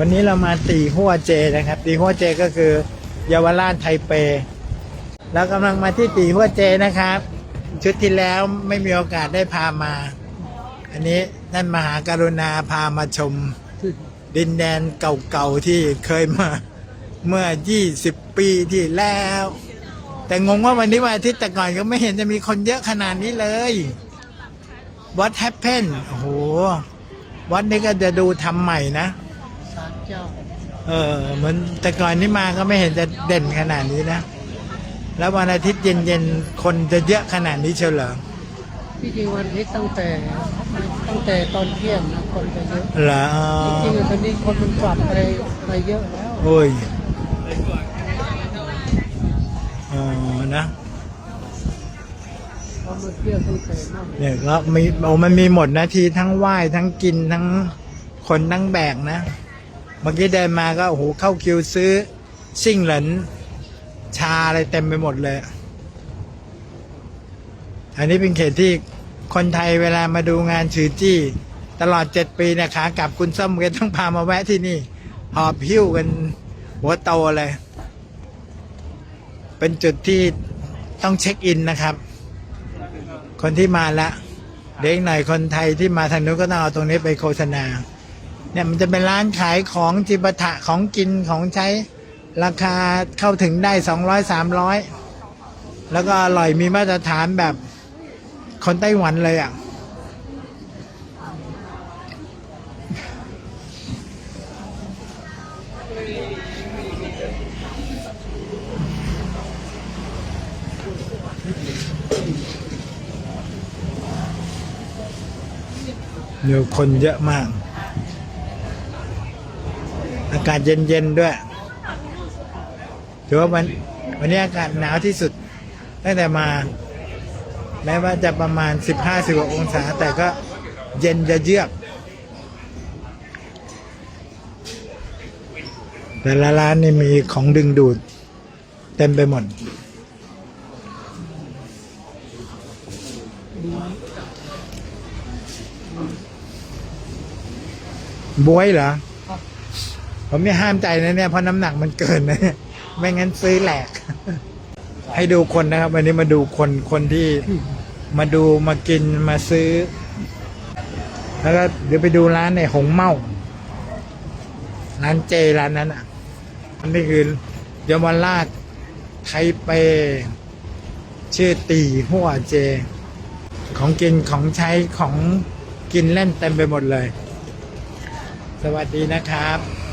วันนี้เรามาตีหัวเจนะครับตีหัวเจก็คือเยาวราชไทเปแล้วกำลังมาที่ตีหัวเจนะครับ ชุดที่แล้วไม่มีโอกาสได้พามา อันนี้ท่านมหาการุณาพามาชม ดินแดนเก่าๆที่เคยมาเมื่อ 20 ปีที่แล้ว แต่งงว่าวันนี้วันอาทิตย์แต่ก่อนก็ไม่เห็นจะมีคนเยอะขนาดนี้เลย What happened โอ้โหวัดนี้ก็จะดูทำใหม่นะ เจ้าเออเหมือนแต่ก่อนที่มาก็ไม่เห็นจะเด่นขนาดนี้นะ แล้ววันอาทิตย์เย็นๆ คนจะเยอะขนาดนี้เชียวเหรอที่จริงวันอาทิตย์ตั้งแต่ตั้งแต่ตอนเที่ยงนะคนไปเยอะเหรออ๋อจริงๆตอนนี้คนมันกลับไปไปเยอะแล้วโอ้ยอ๋อนะเขามาเที่ยวตั้งแต่นั่นเนี่ยก็มีโอ้มันมีหมดนะทีทั้งไหว้ทั้งกินทั้งคนทั้งแบกนะเมื่อกี้เดินมาก็โอ้โหเข้าคิวซื้อซิ่งเหรินชาอะไรเต็มไปหมดเลย อันนี้เป็นเขตที่คนไทยเวลามาดูงานฉือจี้ ตลอดเจ็ดปีนะขากลับคุณส้มก็ต้องพามาแวะที่นี่ หอบหิ้วกันหัวโตเลย เป็นจุดที่ต้องเช็คอินนะครับ คนที่มาละเด็กหน่อยคนไทยที่มาทางนู้นก็ต้องเอาตรงนี้ไปโฆษณา เนี่ยมันจะเป็นร้านขายของจิปาถะของกินของใช้ราคาเข้าถึงได้สองร้อยสามร้อยแล้วก็อร่อยมีมาตรฐานแบบคนไต้หวันเลยอะเดี๋ยวคนเยอะมาก อากาศเย็นๆด้วยถือว่าวันวันนี้อากาศหนาวที่สุด ตั้งแต่มา แม้ว่าจะประมาณ 15 16องศา แต่ก็เย็นจะเยือกแต่ละร้านนี่มีของดึงดูด เต็มไปหมดบวยเหรอ ผมไม่ห้ามใจนะเนี่ยเพราะน้ำหนักมันเกินนะไม่งั้นซื้อแหลก ให้ดูคนนะครับ วันนี้มาดูคนคนที่มาดูมากินมาซื้อ แล้วก็เดี๋ยวไปดูร้านในหงเมาร้านเจร้านนั้นอะอันนี้คือเยาวราชไทเป ชื่อตีหัวเจ ของกินของใช้ของกินเล่นเต็มไปหมดเลย สวัสดีนะครับ